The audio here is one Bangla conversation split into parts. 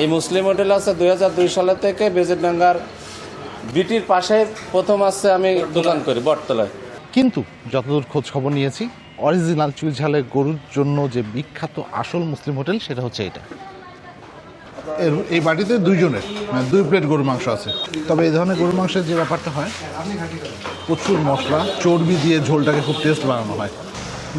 এই মুসলিম হোটেল আছে দুই হাজার দুই সালে থেকে বেজেডাঙ্গার বিটির পাশে প্রথম আসছে আমি দোকান করি বটতলায়। কিন্তু যতদূর খোঁজ খবর নিয়েছি অরিজিনাল চুইঝালের গরুর জন্য যে বিখ্যাত আসল মুসলিম হোটেল সেটা হচ্ছে এটা। এর এই বাটিতে দুইজনের মানে দুই প্লেট গরুর মাংস আছে। তবে এই ধরনের গরুর মাংসের যে ব্যাপারটা হয় প্রচুর মশলা চর্বি দিয়ে ঝোলটাকে খুব টেস্ট বানানো হয়।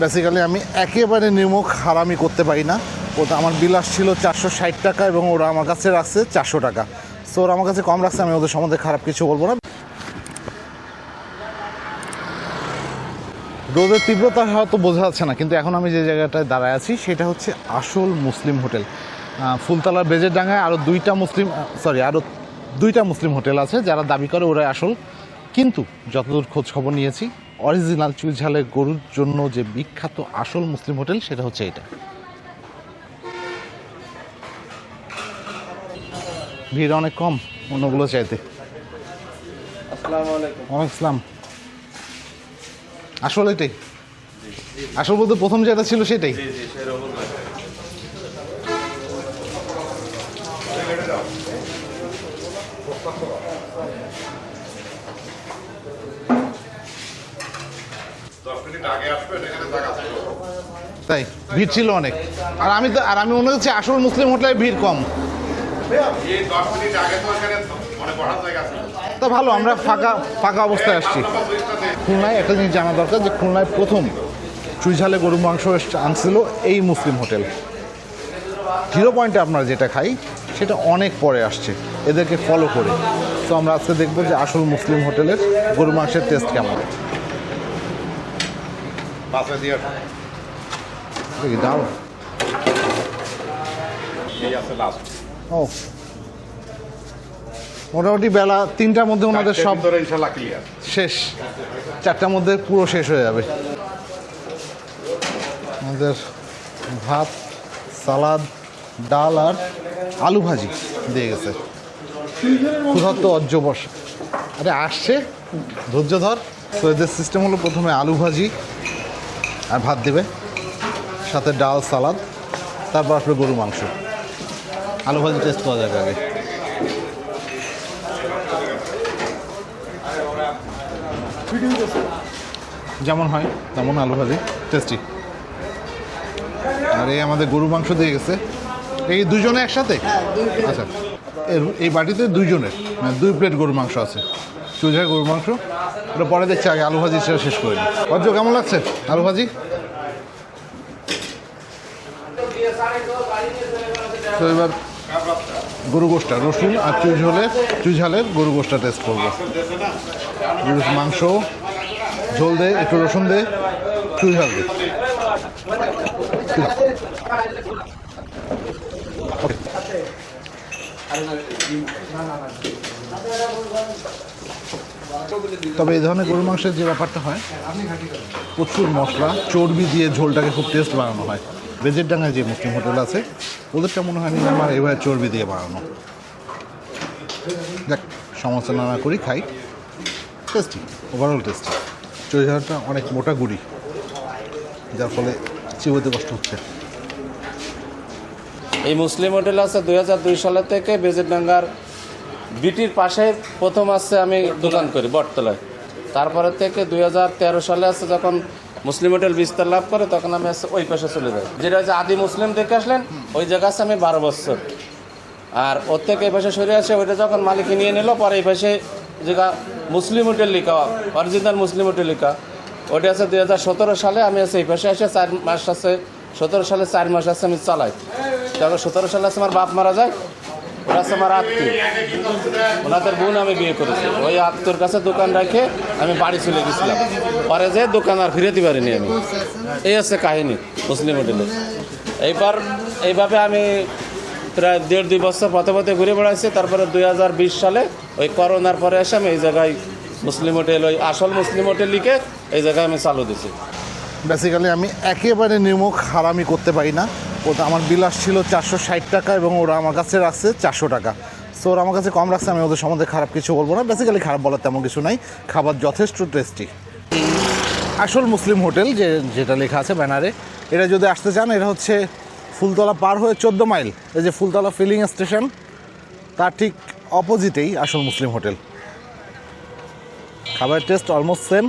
বেসিক্যালি আমি একেবারে নিমক হারামি করতে পারি না। ওটা আমার বিলাস ছিল চারশো ষাট টাকা এবং ওরা আমার কাছে রাখছে চারশো টাকা। সো ওরা আমার কাছে কম রাখছে, আমি ওদের সম্বন্ধে খারাপ কিছু বলব না। রোদের তীব্রতা হয়তো বোঝা যাচ্ছে না, কিন্তু এখন আমি যে জায়গাটায় দাঁড়ায় আছি, সেটা হচ্ছে আসল মুসলিম হোটেল। ফুলতলার বেজের ডাঙ্গায় আরও দুইটা মুসলিম সরি আরও দুইটা মুসলিম হোটেল আছে যারা দাবি করে ওরাই আসল। কিন্তু যতদূর খোঁজ খবর নিয়েছি অরিজিনাল চুইঝালের গরুর জন্য যে বিখ্যাত আসল মুসলিম হোটেল, সেটা হচ্ছে এটা। ভিড় অনেক কম অন্যগুলো চাইতে। আসসালামু। আসল এটাই। আসল বলতে প্রথম যেটা ছিল সেটাই। তাই ভিড় ছিল অনেক। আর আমি তো আর আমি মনে হচ্ছে আসল মুসলিম হোটেলে ভিড় কম। তা ভালো আমরা ফাঁকা ফাঁকা অবস্থায় আসছি। খুলনায় একটা জিনিস জানা দরকার যে খুলনায় প্রথম চুইঝালে গরু মাংস আনছিল এই মুসলিম হোটেল। জিরো পয়েন্টে আপনারা যেটা খাই সেটা অনেক পরে আসছে। এদেরকে ফলো করে। তো আমরা আজকে দেখব যে আসল মুসলিম হোটেলের গরু মাংসের টেস্ট কেমন। দাও। ও মোটামুটি বেলা তিনটার মধ্যে ওনাদের সব শেষ। চারটার মধ্যে পুরো শেষ হয়ে যাবে। আমাদের ভাত সালাদ ডাল আর আলু ভাজি দিয়ে গেছে। ক্ষুধার্ত অজ্জ বস আরে আসছে। ধৈর্য ধর। তো এদের সিস্টেম হলো প্রথমে আলু ভাজি আর ভাত দেবে। সাথে ডাল সালাদ তারপর আসবে গরু মাংস। আলু ভাজি টেস্ট করা যাবে আগে। যেমন হয় তেমন আলু ভাজি টেস্টি আর এই আমাদের গরু মাংস দিয়ে গেছে। এই দুজনে একসাথে? আচ্ছা এর এই বাটিতে দুইজনের মানে দুই প্লেট গরু মাংস আছে। চুঝার গরু মাংস ওটা পরে দেখছি আগে আলু ভাজি সেটা শেষ করে নিই। অর্জ কেমন লাগছে আলু ভাজি? তো এবার গরু গোষ্ঠটা রসুন আর চুঝলের চুঝালের গরু গোষ্ঠটা টেস্ট করব গরুর মাংস, ঝোল দে, একটু রসুন দে চুঝাল দে Okay. তবে এই ধরনের গরু মাংসের যে ব্যাপারটা হয়, প্রচুর মশলা, চর্বি দিয়ে ঝোলটাকে খুব টেস্ট বানানো হয় বেজের ডাঙ্গায় যে মুসলিম হোটেল আছে, ওদেরটা মনে হয় আমার এভাবে চর্বি দিয়ে বানানো। দেখ সমালোচনা না করি, খাই। টেস্টি ওভারঅল টেস্টি চরিঝাড়টা অনেক মোটা গুড়ি, যার ফলে চিবোতে কষ্ট হচ্ছে। এই মুসলিম হোটেল আছে দুই হাজার দুই সালে থেকে বেজেডাঙ্গার বিটির পাশে প্রথম আসছে আমি দোকান করি, বটতলায়। তারপরে থেকে দুই হাজার তেরো সালে আসছে যখন মুসলিম হোটেল বিস্তার লাভ করে, তখন আমি ওই পাশে চলে যাই। যেটা হচ্ছে আদি মুসলিম দেখে আসলেন, ওই জায়গা আছে আমি বারো বছর। আর ওর থেকে এই পাশে সরে আসে, ওইটা যখন মালিক নিয়ে নিল, পরে এই পাশে যেটা মুসলিম হোটেল লিখা, অরিজিনাল মুসলিম হোটেল লিখা। ওইটা আছে দুই হাজার সতেরো সালে, আমি আছে এই পাশে এসে চার মাস আছে, সতেরো সালে চার মাস আছে আমি চালাই। তখন সতেরো সালে আছে আমার বাপ মারা যায় আমার আত্মীয়। ওনাদের বোন আমি বিয়ে করেছি। ওই আত্মীয়র কাছে দোকান রেখে আমি বাড়ি চলে গেছিলাম। পরে যে দোকান আর ফিরেতে পারিনি আমি। এই আছে কাহিনী মুসলিম হোটেলে। এইবার এইভাবে আমি প্রায় দেড় দুই বছর পথে পথে ঘুরে বেড়াইছি। তারপরে দুই হাজার বিশ সালে ওই করোনার পরে এসে আমি এই জায়গায় মুসলিম হোটেল, ওই আসল মুসলিম হোটেল লিখে এই জায়গায় আমি চালু দিছি বেসিক্যালি আমি একেবারে নিমক হারামি করতে পারি না। ওটা আমার বিলাস ছিল চারশো ষাট টাকা এবং ওরা আমার কাছে রাখছে চারশো টাকা। সো ওরা আমার কাছে কম রাখছে, আমি ওদের সম্বন্ধে খারাপ কিছু বলব না। বেসিক্যালি খারাপ বলার তেমন কিছু নাই। খাবার যথেষ্ট টেস্টি আসল মুসলিম হোটেল যে, যেটা লেখা আছে ব্যানারে, এটা যদি আসতে চান, এটা হচ্ছে ফুলতলা পার হয়ে চোদ্দ মাইল। এই যে ফুলতলা ফিলিং স্টেশন তার ঠিক অপোজিটেই আসল মুসলিম হোটেল। খাবারের টেস্ট অলমোস্ট সেম